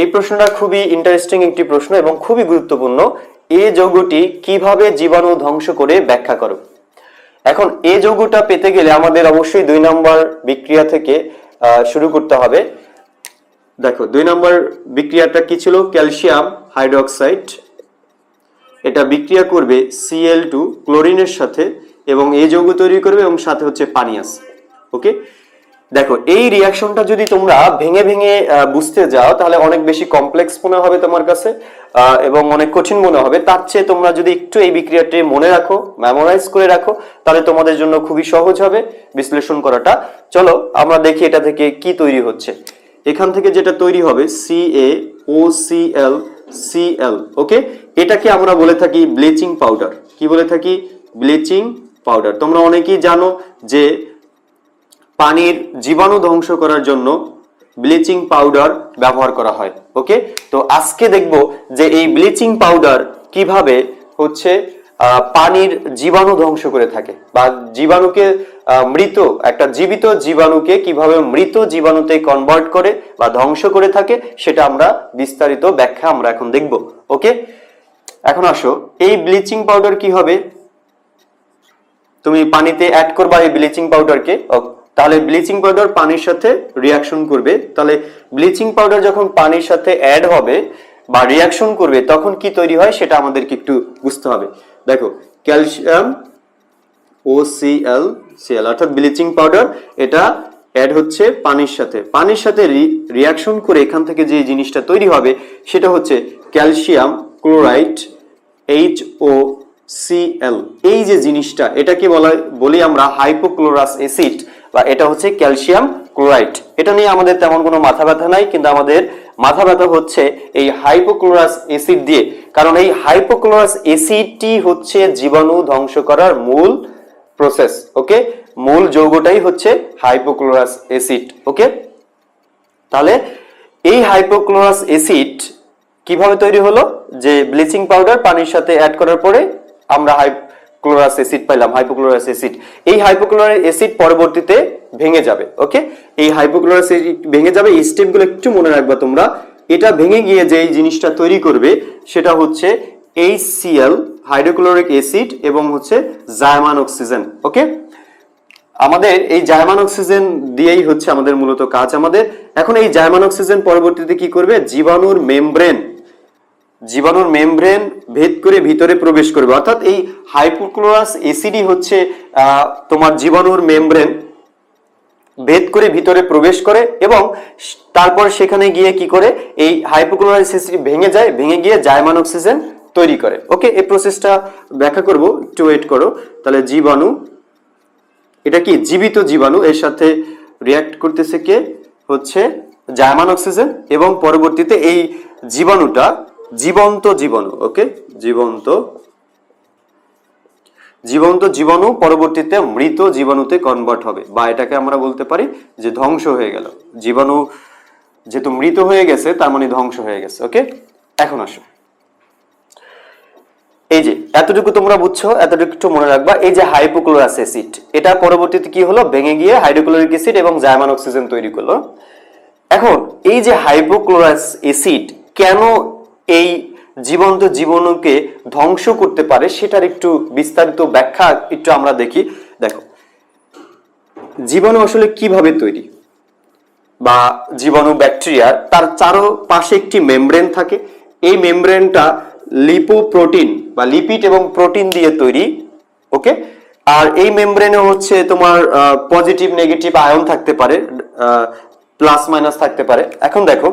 এই প্রশ্নটা খুবই ইন্টারেস্টিং একটি প্রশ্ন এবং খুবই গুরুত্বপূর্ণ। এ যৌগটি কীভাবে জীবাণু ধ্বংস করে ব্যাখ্যা করো। এখন, এ যৌগটা পেতে গেলে আমাদের অবশ্যই দুই নম্বর বিক্রিয়া থেকে শুরু করতে হবে। দেখো, দুই নম্বর বিক্রিয়াটা কি ছিল? Calcium hydroxide. এটা বিক্রিয়া করবে সিএল টু ক্লোরিনের সাথে এবং এই যৌগ তৈরি করবে এবং সাথে হচ্ছে পানি আছে ওকে? দেখো, এই রিয়াকশনটা যদি তোমরা ভেঙে ভেঙে বুঝতে যাও, তাহলে অনেক বেশি কমপ্লেক্স মনে হবে তোমার কাছে এবং অনেক কঠিন মনে হবে। তার চেয়ে তোমরা যদি একটু এই বিক্রিয়াটি মনে রাখো মেমোরাইজ করে রাখো, তাহলে তোমাদের জন্য খুবই সহজ হবে বিশ্লেষণ করাটা। চলো, আমরা দেখি এটা থেকে কি তৈরি হচ্ছে। এখান থেকে যেটা তৈরি হবে C A O C L C L okay? এটাকে আমরা বলে থাকি ব্লিচিং পাউডার। কি বলে থাকি? Bleaching powder. তোমরা অনেকেই জানো যে পানির জীবাণু ধ্বংস করার জন্য ব্লিচিং পাউডার ব্যবহার করা হয়, ওকে? তো আজকে দেখব যে এই ব্লিচিং পাউডার কীভাবে হচ্ছে পানির জীবাণু ধ্বংস করে থাকে বা জীবাণুকে মৃত, একটা জীবিত জীবাণুকে কীভাবে মৃত জীবাণুতে কনভার্ট করে বা ধ্বংস করে থাকে সেটা আমরা বিস্তারিত ব্যাখ্যা আমরা এখন দেখব, ওকে? এখন আসো, এই ব্লিচিং পাউডার কি হবে? তুমি পানিতে অ্যাড করবা এই ব্লিচিং পাউডারকে তাহলে ব্লিচিং পাউডার পানির সাথে রিয়াকশন করবে। তাহলে ব্লিচিং পাউডার যখন পানির সাথে অ্যাড হবে বা রিয়াকশন করবে, তখন কি তৈরি হয় সেটা আমাদেরকে একটু বুঝতে হবে। দেখো calcium O C L C L অর্থাৎ ব্লিচিং পাউডার এটা অ্যাড হচ্ছে পানির সাথে। পানির সাথে রিয়াকশন করে এখান থেকে যে জিনিসটা তৈরি হবে, সেটা হচ্ছে calcium chloride H O C L এই যে জিনিসটা, এটাকে বলা, বলি আমরা হাইপোক্লোরাস অ্যাসিড বা এটা হচ্ছে ক্যালসিয়াম ক্লোরাইড। এটা নিয়ে আমাদের তেমন কোনো মাথা ব্যথা নাই, কিন্তু আমাদের মাথা ব্যথা হচ্ছে এই হাইপোক্লোরাস অ্যাসিড দিয়ে। কারণ এই হাইপোক্লোরাস অ্যাসিডটি হচ্ছে জীবাণু ধ্বংস করার মূল প্রসেস, ওকে? মূল যৌগটাই হচ্ছে হাইপোক্লোরাস অ্যাসিড, ওকে? তাহলে এই হাইপোক্লোরাস অ্যাসিড কীভাবে তৈরি হলো? যে ব্লিচিং পাউডার পানির সাথে অ্যাড করার পরে আমরা হাইপোক্লোরাস অ্যাসিড পাইলাম হাইপোক্লোরাস অ্যাসিড এই হাইপোক্লোরাস অ্যাসিড পরবর্তীতে ভেঙে যাবে ওকে এই হাইপোক্লোরাস অ্যাসিড ভেঙে যাবে, এই স্টেপগুলো একটু মনে রাখবা তোমরা। এটা ভেঙে গিয়ে যে এই জিনিসটা তৈরি করবে, সেটা হচ্ছে HCl হাইড্রোক্লোরিক অ্যাসিড এবং হচ্ছে জায়মান অক্সিজেন ওকে আমাদের এই জার্মান অক্সিজেন দিয়েই হচ্ছে আমাদের মূলত কাজ আমাদের। এখন এই জার্মান অক্সিজেন পরবর্তীতে কি করবে? জীবাণুর মেমব্রেন জীবাণুর মেমব্রেন ভেদ করে ভিতরে প্রবেশ করবে। অর্থাৎ এই হাইপোক্লোরাস অ্যাসিডই হচ্ছে তোমার জীবাণুর মেমব্রেন ভেদ করে ভিতরে প্রবেশ করে এবং তারপর সেখানে গিয়ে কি করে? এই হাইপোক্লোরাস অ্যাসিড ভেঙে যায়, ভেঙে গিয়ে জার্মান অক্সিজেন তৈরি করে। ওকে, এই প্রসেসটা ব্যাখ্যা করব, একটু ওয়েট করো। তাহলে জীবাণু, এটা কি? জীবিত জীবাণু, এর সাথে রিয়াক্ট করতেছে কে? হচ্ছে জার্মান অক্সিজেন এবং পরবর্তীতে এই জীবাণুটা জীবন্ত জীবাণু ওকে জীবন্ত জীবন্ত জীবাণু পরবর্তীতে মৃত জীবাণুতে কনভার্ট হবে। বা এটাকে আমরা বলতে পারি যে ধ্বংস হয়ে গেল। জীবাণু যেহেতু মৃত হয়ে গেছে, তার মানে ধ্বংস হয়ে গেছে ওকে এখন আসো। এই যে, এতটুকু তোমরা বুঝছ, এতটুকু মনে রাখবা। এই যে হাইপোক্লোরাস অ্যাসিড এটা পরবর্তীতে কি হলো? ভেঙে গিয়ে হাইড্রোক্লোরিক অ্যাসিড এবং জার্মান অক্সিজেন তৈরি করল। এখন, এই যে হাইপোক্লোরাস অ্যাসিড কেন এই জীবন্ত জীবাণুকে ধ্বংস করতে পারে, সেটার একটু বিস্তারিত ব্যাখ্যা একটু আমরা দেখি। দেখো, জীবাণু আসলে কীভাবে তৈরি? বা জীবাণু ব্যাকটেরিয়া, তার চারপাশে একটি মেমব্রেন থাকে। এই মেমব্রেনটা লিপোপ্রোটিন বা লিপিড এবং প্রোটিন দিয়ে তৈরি, ওকে? আর এই মেমব্রেনে হচ্ছে তোমার পজিটিভ, নেগেটিভ আয়ন থাকতে পারে প্লাস, মাইনাস থাকতে পারে। এখন দেখো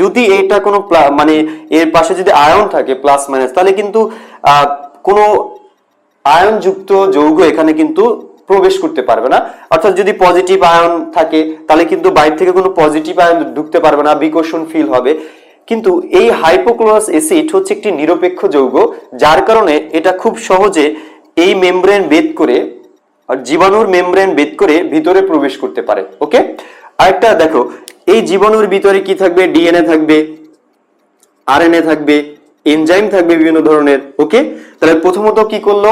যদি এটা কোনো মানে এর পাশে যদি আয়ন থাকে প্লাস মাইনাস তাহলে কিন্তু কোনো আয়নযুক্ত যৌগ এখানে কিন্তু প্রবেশ করতে পারবে না। অর্থাৎ যদি পজিটিভ আয়ন থাকে, তাহলে কিন্তু বাইরে থেকে কোনো পজিটিভ আয়ন ঢুকতে পারবে না, বিকর্ষণ ফিল হবে। কিন্তু এই হাইপোক্লোরাস অ্যাসিড হচ্ছে একটি নিরপেক্ষ যৌগ, যার কারণে এটা খুব সহজে এই মেমব্রেন বেদ করে জীবাণুর মেমব্রেন বেদ করে ভিতরে প্রবেশ করতে পারে ওকে আরেকটা দেখো এই জীবাণুর ভিতরে কি থাকবে? ডিএনএ থাকবে আরএনএ থাকবে এনজাইম থাকবে বিভিন্ন ধরনের ওকে তাহলে প্রথমত কি করল?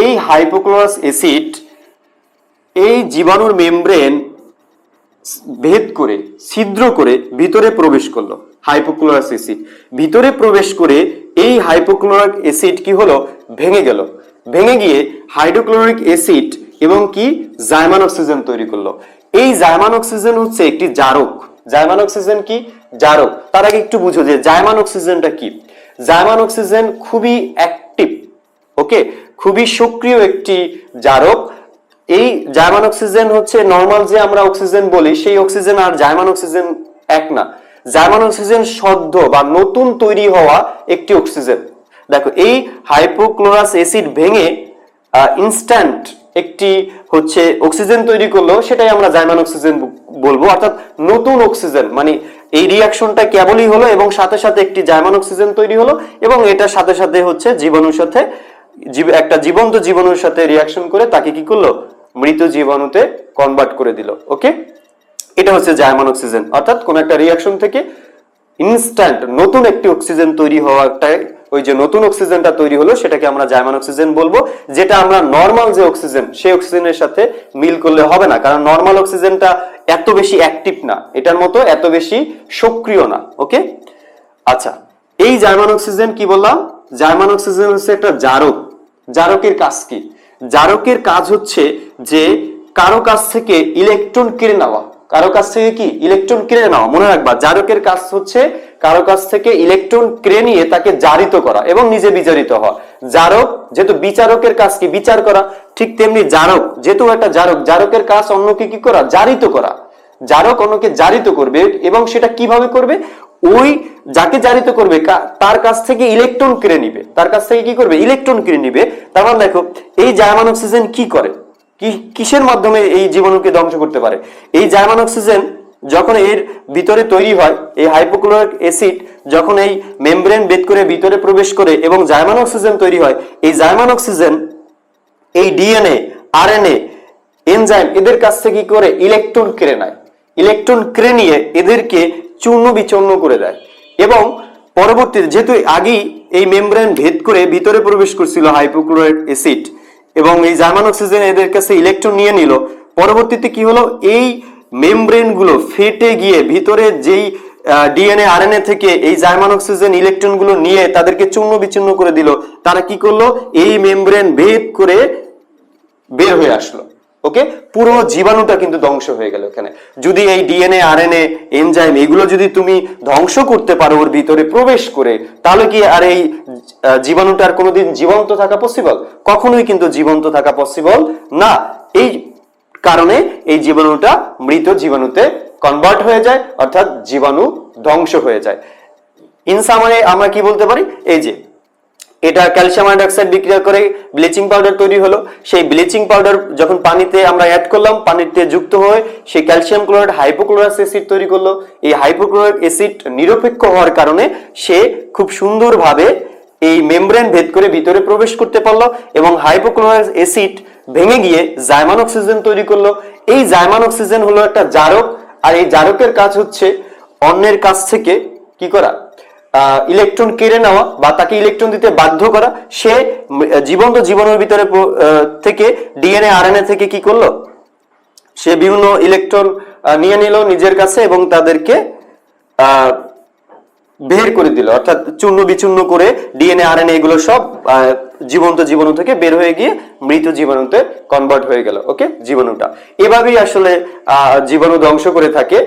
এই হাইপোক্লোরাস অ্যাসিড এই জীবাণুর মেমব্রেন ভেদ করে, ছিদ্র করে ভিতরে প্রবেশ করল হাইপোক্লোরাস অ্যাসিড ভিতরে প্রবেশ করে এই হাইপোক্লোরিক অ্যাসিড কি হলো? ভেঙে গেল। ভেঙে গিয়ে হাইড্রোক্লোরিক অ্যাসিড এবং কি? জাইমান অক্সিজেন তৈরি করল। এই জাইমান অক্সিজেন হচ্ছে একটি জারক। জাইমান অক্সিজেন কি? জারক। তার আগে একটু বুঝো যে জাইমান অক্সিজেনটা কি? জাইমান অক্সিজেন খুবই অ্যাক্টিভ ওকে খুবই সক্রিয় একটি জারক। এই জার্মান অক্সিজেন হচ্ছে নর্মাল যে আমরা অক্সিজেন বলি, সেই অক্সিজেন আর জার্মান অক্সিজেন এক না। জার্মান অক্সিজেন সদ্য বা নতুন তৈরি হওয়া একটি অক্সিজেন। দেখো, এই হাইপোক্লোরাস অ্যাসিড ভেঙে ইনস্ট্যান্ট একটি হচ্ছে অক্সিজেন তৈরি করল সেটাই আমরা জার্মান অক্সিজেন বলব। অর্থাৎ নতুন অক্সিজেন মানে এই রিয়াকশনটা কেবলই হলো এবং সাথে সাথে একটি জার্মান অক্সিজেন তৈরি হলো এবং এটার সাথে সাথে হচ্ছে জীবাণুর সাথে একটা জীবন্ত জীবাণুর সাথে রিয়াকশন করে তাকে কি করল? মৃত জীবাণুতে কনভার্ট করে দিল। ওকে এটা হচ্ছে জায়মান অক্সিজেন অর্থাৎ কোন একটা রিয়াকশন থেকে ইনস্ট্যান্ট নতুন একটি অক্সিজেন তৈরি হওয়াটাই ওই যে নতুন অক্সিজেনটা তৈরি হলো, সেটাকে আমরা জার্মান অক্সিজেন বলব, যেটা আমরা নর্মাল যে অক্সিজেন, সেই অক্সিজেনের সাথে মিল করলে হবে না, কারণ নর্মাল অক্সিজেনটা এত বেশি অ্যাক্টিভ না, এটার মতো এত বেশি সক্রিয় না ওকে আচ্ছা এই জার্মান অক্সিজেন কি বললাম? জার্মান অক্সিজেন হচ্ছে একটা জারক। জারকের কাজ কি? জারকের কাজ হচ্ছে যে কারও কাছ থেকে ইলেকট্রন কেড়ে নেওয়া কারও কাছ থেকে কি ইলেকট্রন কেড়ে নেওয়া? মনে রাখবা, জারকের কাজ হচ্ছে কারও কাছ থেকে ইলেকট্রন কেড়ে নিয়ে তাকে জারিত করা এবং নিজে বিচারিত হওয়া। জারক যেহেতু বিচারকের কাজ কি? বিচার করা। ঠিক তেমনি জারক, যেহেতু একটা জারক, জারকের কাজ অন্যকে কি করা? জারিত করা। জারক অন্যকে জারিত করবে এবং সেটা কীভাবে করবে? ওই যাকে জারিত করবে তার কাছ থেকে ইলেকট্রন কেড়ে নিবে। তার কাছ থেকে কি করবে? ইলেকট্রন কেড়ে নিবে। তার মানে দেখো, এই জার্মান অক্সিজেন কি করে? কিসের মাধ্যমে এই জীবাণুকে ধ্বংস করতে পারে? এই জার্মান অক্সিজেন যখন এর ভিতরে তৈরি হয়, এই হাইপোক্লোরিক অ্যাসিড যখন এই মেমব্রেন বেদ করে ভিতরে প্রবেশ করে এবং জার্মান অক্সিজেন তৈরি হয়, এই জার্মান অক্সিজেন এই ডিএনএ, আরএনএ, এনজাইম এদের কাছ থেকে কি করে ইলেকট্রন কেড়ে নেয়? ইলেকট্রন কেড়ে নিয়ে এদেরকে চূর্ণ বিচূর্ণ করে দেয় এবং পরবর্তীতে যেহেতু আগেই এই মেমব্রেন ভেদ করে ভিতরে প্রবেশ করছিল হাইপোক্লোরাইড অ্যাসিড এবং এই জার্মান অক্সিজেন এদের কাছে ইলেকট্রন নিয়ে নিল। পরবর্তীতে কি হলো? এই মেমব্রেনগুলো ফেটে গিয়ে ভিতরে যেই ডিএনএ, আরএনএ থেকে এই জার্মান অক্সিজেন ইলেকট্রনগুলো নিয়ে তাদেরকে চূর্ণ বিচ্ছিন্ন করে দিল। তারা কি করল? এই মেমব্রেন ভেদ করে বের হয়ে আসলো। ওকে পুরো জীবাণুটা কিন্তু ধ্বংস হয়ে গেল এখানে। যদি এই ডিএনএ আরএনএ এনজাইম এগুলো যদি তুমি ধ্বংস করতে পারো ওর ভিতরে প্রবেশ করে, তাহলে কি আর এই জীবাণুটার কোনোদিন জীবন্ত থাকা পসিবল কখনোই কিন্তু জীবন্ত থাকা পসিবল না। এই কারণে এই জীবাণুটা মৃত জীবাণুতে কনভার্ট হয়ে যায়, অর্থাৎ জীবাণু ধ্বংস হয়ে যায়। ইনসামারে আমরা কি বলতে পারি? এই যে এটা ক্যালসিয়াম হাইড্রক্সাইড বিক্রিয়া করে ব্লিচিং পাউডার তৈরি হলো। সেই ব্লিচিং পাউডার যখন পানিতে আমরা অ্যাড করলাম, পানিতে যুক্ত হয়ে সেই ক্যালসিয়াম ক্লোরাইড হাইপোক্লোরাস অ্যাসিড তৈরি করল। এই হাইপোক্লোরাইড অ্যাসিড নিরপেক্ষ হওয়ার কারণে সে খুব সুন্দরভাবে এই মেমব্রেন ভেদ করে ভিতরে প্রবেশ করতে পারল এবং হাইপোক্লোরাস অ্যাসিড ভেঙে গিয়ে জাইমান অক্সিজেন তৈরি করল। এই জাইমান অক্সিজেন হলো একটা জারক, আর এই জারকের কাজ হচ্ছে অন্যের কাছ থেকে কি করা? ইলেকট্রন কেড়ে নেওয়া বা তাকে ইলেকট্রন দিতে বাধ্য করা, সে জীবন্ত জীবনের ভিতরে থেকে ডিএনএ আরএনএ থেকে কি করল? সে বিভিন্ন ইলেকট্রন নিয়ে নিল নিজের কাছে এবং তাদেরকে বের করে দিল। অর্থাৎ চূর্ণ বিচূর্ণ করে ডিএনএ আরএনএ এগুলো সব জীবন্ত জীবাণু থেকে বের হয়ে গিয়ে মৃত জীবাণুতে কনভার্ট হয়ে গেল। ওকে জীবাণুটা এভাবেই আসলে জীবাণু ধ্বংস করে থাকে।